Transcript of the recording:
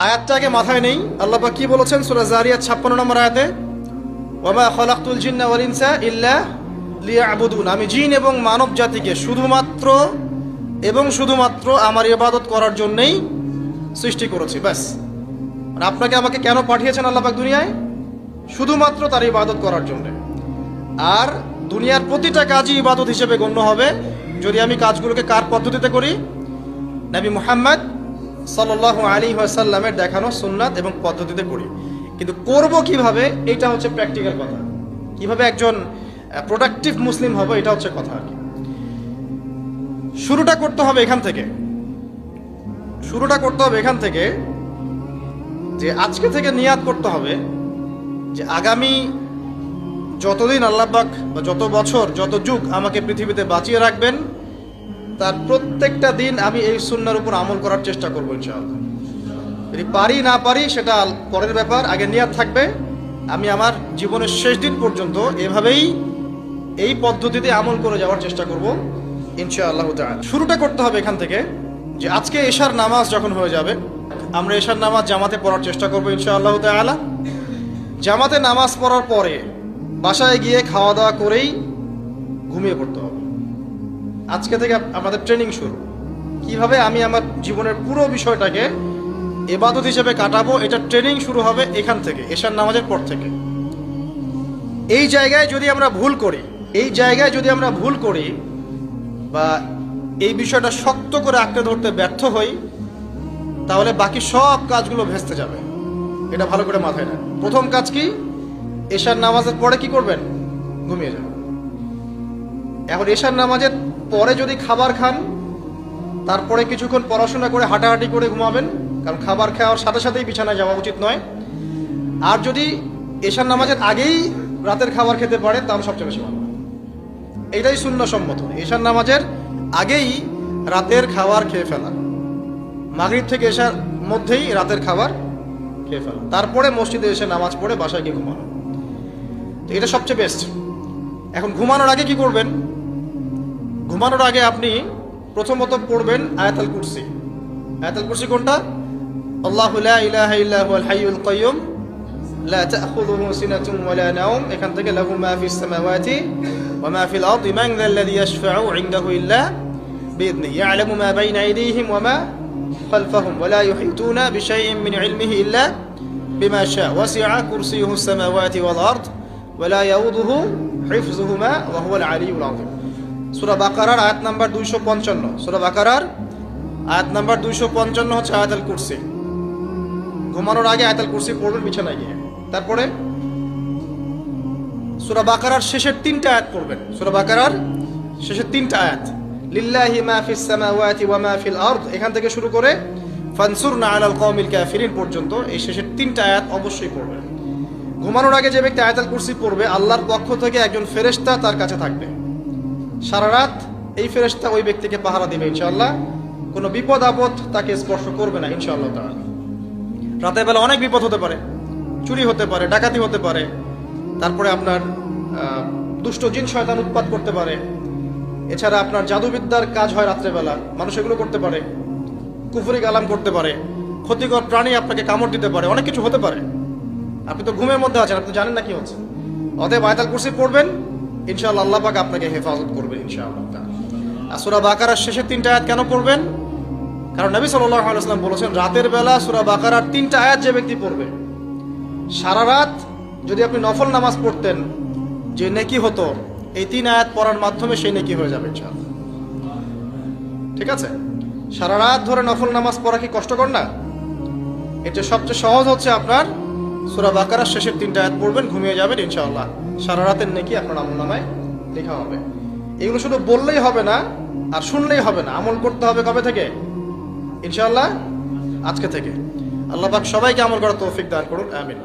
আয়াতটাকে মাথায় নেই। আল্লাহ কি বলেছেন সুরা জারিয়াত 56 নম্বর আয়াতে? ওয়ামা খালাকতুল জিন্না ওয়াল ইনসা ইল্লা লিয়াবুদুন। আমি জিন এবং মানব জাতিকে শুধুমাত্র এবং শুধুমাত্র আমার ইবাদত করার জন্যই সৃষ্টি করেছি, ব্যাস। মানে আপনাকে আমাকে কেন পাঠিয়েছেন আল্লাহ দুনিয়ায়? শুধুমাত্র তার ইবাদত করার জন্য। আর দুনিয়ার প্রতিটা কাজই ইবাদত হিসেবে গণ্য হবে। যদি আমি কাজগুলোকে কার পদ্ধতিতে করি? নবী মুহাম্মদ সাল্লাহ আলী সাল্লামের দেখানো সুন্নাত এবং পদ্ধতিতে করি। কিন্তু করব কীভাবে, এটা হচ্ছে প্র্যাকটিক্যাল কথা। কীভাবে একজন প্রোডাক্টিভ মুসলিম হবে, এটা হচ্ছে কথা আর কি। শুরুটা করতে হবে এখান থেকে। শুরুটা করতে হবে এখান থেকে যে আজকে থেকে নিয়াত করতে হবে যে আগামী যতদিন আল্লাহবাক বা যত বছর, যত যুগ আমাকে পৃথিবীতে বাঁচিয়ে রাখবেন তার প্রত্যেকটা দিন আমি এই সুন্নার উপর আমল করার চেষ্টা করব ইনশাআল্লাহ। যদি পারি, না পারি, সেটা পরের ব্যাপার। আগে নিয়াত থাকবে। আমি আমার জীবনের শেষ দিন পর্যন্ত এভাবেই এই পদ্ধতিতে আমল করে যাওয়ার চেষ্টা করব, ইনশাআল্লাহ শুরুটা করতে হবে এখান থেকে যে আজকে এশার নামাজ যখন হয়ে যাবে, আমরা এশার নামাজ জামাতে পড়ার চেষ্টা করব, ইনশাআল্লাহ তাআলা। জামাতে নামাজ পড়ার পরে বাসায় গিয়ে খাওয়া দাওয়া করেই ঘুমিয়ে পড়তে হবে। আজকে থেকে আমাদের ট্রেনিং শুরু। কীভাবে আমি আমার জীবনের পুরো বিষয়টাকে এবাদত হিসেবে কাটাবো, এটা ট্রেনিং শুরু হবে এখান থেকে, এশার নামাজের পর থেকে। এই জায়গায় যদি আমরা ভুল করি, এই জায়গায় যদি আমরা ভুল করি বা এই বিষয়টা শক্ত করে আঁকড়ে ধরতে ব্যর্থ হই, তাহলে বাকি সব কাজগুলো ভেস্তে যাবে। এটা ভালো করে মাথায় না প্রথম কাজ কি? এশার নামাজের পরে কি করবেন? ঘুমিয়ে যাবেন এখন এশার নামাজের পরে যদি খাবার খান, তারপরে কিছুক্ষণ পড়াশোনা করে হাঁটাহাঁটি করে ঘুমাবেন, কারণ খাবার খাওয়ার সাথে সাথেই বিছানায় যাওয়া উচিত নয়। আর যদি এশার নামাজের আগেই রাতের খাবার খেতে পারে, তাহলে সবচেয়ে বেশি ভালো। এটাই শূন্য সম্মত এশার নামাজের আগেই রাতের খাবার খেয়ে ফেলা। মাগরিব থেকে এশার মধ্যেই রাতের খাবার খেয়ে ফেলা। তারপরে মসজিদে এসে নামাজ পড়ে বাসায় গিয়ে ঘুমানো। তো এটা সবচেয়ে বেস্ট এখন ঘুমানোর আগে কি করবেন? ঘুমানোর আগে আপনি প্রথমত পড়বেন আয়াতাল কুরসি আয়াতাল কুরসি কোনটা আল্লাহ ইলাহা ইল্লাহুল হাইয়ুল কাইয়ুম লা তাখুযুহু সিনাতুন ওয়ালা নাওম এখান থেকে লাহু মা ফিস সামাওয়াতি ওয়া মা ফিল আরদি মান যাল্লাযী ইয়াশফাউ ইনদাহু ইল্লা بإذنه يعلم ما بين أيديهم وما خلفهم ولا يحيطون بشيء من علمه إلا بما شاء وسع كرسيه السماوات والأرض ولا يؤوده حفظهما وهو العلي العظيم সূরা বাকারার আয়াত নাম্বার 255 সূরা বাকারার আয়াত নাম্বার 255 হচ্ছে আয়াতুল কুরসি। ঘুমানোর আগে আয়াতুল কুরসি পড়বেন, বিছানায় গিয়ে। তারপরে সূরা বাকারার শেষের তিনটা আয়াত পড়বেন। সূরা বাকারার শেষের তিনটা আয়াত। লিল্লাহি মা ফিস সামাওয়াতি ওয়া মা ফিল আরদ। এখান থেকে শুরু করে ফানসুরনা আলাল কওমিল কাফিরিন পর্যন্ত এই শেষের তিনটা আয়াত অবশ্যই পড়বেন। ঘুমানোর আগে যে ব্যক্তি আয়াতুল কুরসি পড়বে, আল্লাহর পক্ষ থেকে একজন ফেরেশতা তার কাছে থাকবে। সারা রাত এই ফেরেশতা ওই ব্যক্তিকে পাহারা দিবে ইনশাআল্লাহ। কোনো বিপদ আপদ তাকে স্পর্শ করবে না ইনশাআল্লাহ তাআলা। রাতের বেলা অনেক বিপদ হতে পারে, চুরি হতে পারে, ডাকাতি হতে পারে, তারপরে আপনার দুষ্ট জিন শয়তান উৎপাত করতে পারে। এছাড়া আপনার জাদুবিদ্যার কাজ হয় রাত্রেবেলা মানুষ এগুলো করতে পারে, কুফুরি গালাম করতে পারে, ক্ষতিকর প্রাণী আপনাকে কামড় দিতে পারে, অনেক কিছু হতে পারে। আপনি তো ঘুমের মধ্যে আছেন, আপনি জানেন না কি হচ্ছে। অতএব আয়তাল কুরসি পড়বেন ইনশাআল্লাহ আল্লাহ পাক আপনাকে হেফাজত করবে ইনশাআল্লাহ আর সূরা বাকারার শেষের তিনটা আয়াত কেন পড়বেন? কারণ নবী সাল্লাল্লাহু আলাইহি ওয়াসাল্লাম বলেছেন, রাতের বেলা সূরা বাকারার তিনটা আয়াত যে ব্যক্তি পড়বে, সারা রাত যদি আপনি নফল নামাজ পড়তেন, যে নেকি হতো, এই তিন আয়াত পড়ার মাধ্যমে সেই নেকি হয়ে যাবে ইনশাআল্লাহ। ঠিক আছে? সারা রাত ধরে নফল নামাজ পড়া কি কষ্টকর না? এটা সবচেয়ে সহজ হচ্ছে আপনার সূরা বাকারার শেষের তিনটা আয়াত পড়বেন, ঘুমিয়ে যাবেন ইনশাআল্লাহ। সারা রাতের নাকি আপনার আমল নামায় লেখা হবে। এগুলো শুধু বললেই হবে না, আর শুনলেই হবে না। আমল করতে হবে কবে থেকে? ইনশাআল্লাহ আজকে থেকে। আল্লাহ পাক সবাইকে আমল করার তৌফিক দান করুন, আমিন।